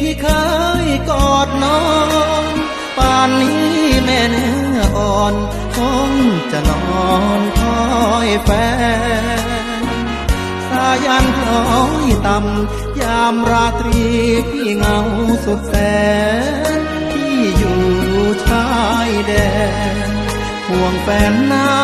ที่เคยกอดน้องป่านนี้แม่แนื้ออ่อนคงจะนอนคอยแฟนสายันคล้อยต่ำยามราตรีพี่เงาสุดแสนที่อยู่ชายแดนห่วงแฟนน้า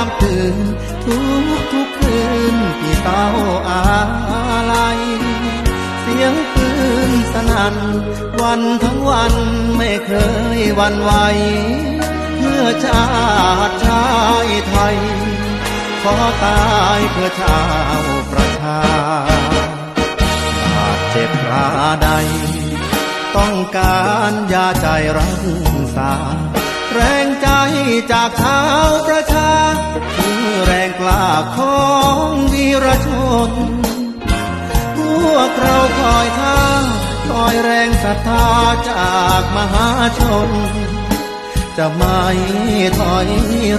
ามตื่นทุกทุกคืนพี่เต้าอาลัยเสียงปืนสนั่นวันทั้งวันไม่เคยวันไหวเพื่อชาติชายไทย ขอตายเพื่อชาวประชาบาดเจ็บราใด ต้องการยาใจรักษา แรงใจจากชาวประชา ล้าของวีรชน พวกเราคอยท่าคอยแรงศรัทธาจากมหาชน จะไม่ถอย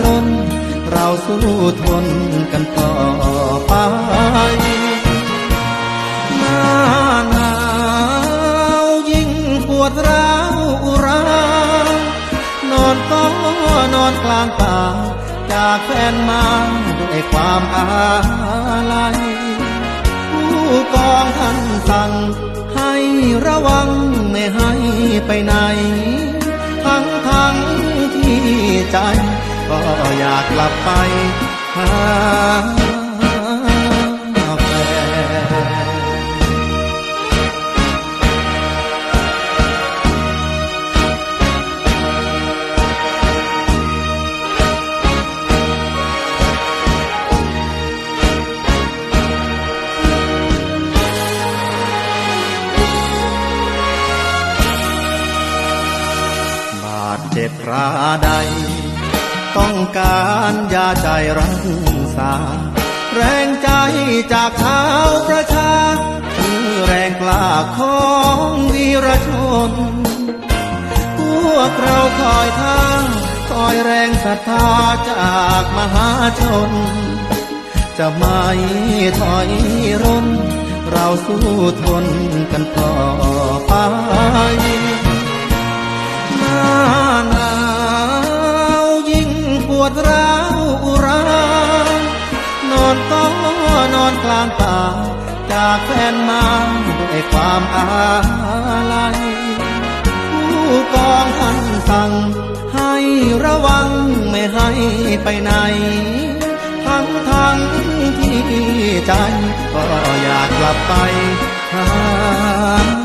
ร่น เราสู้ทนกันต่อไปหน้าหนาวยิ่งปวดร้าวอุรานอนก็นอนกลางป่าจากแฟนมา ด้ความอาลัยผู้กองท่านสั่ง ให้ระวังไม่ให้ไปไหน ทั้งทั้งที่ใจ ก็อยากกลับไป เจ็บราใด ต้องการยาใจรักษา แรงใจจากชาประชาคือแรงกล้าของวีรชน พวกเราคอยท่าคอยแรงศรัทธาจากมหาชน จะไม่ถอยร่นเราสู้ทนกันต่อไป จากแฟนมาด้วยความอาลัยผู้กองท่านสั่ง ให้ระวังไม่ให้ไปไหน ทั้งทั้งที่ใจก็อยากกลับไปหา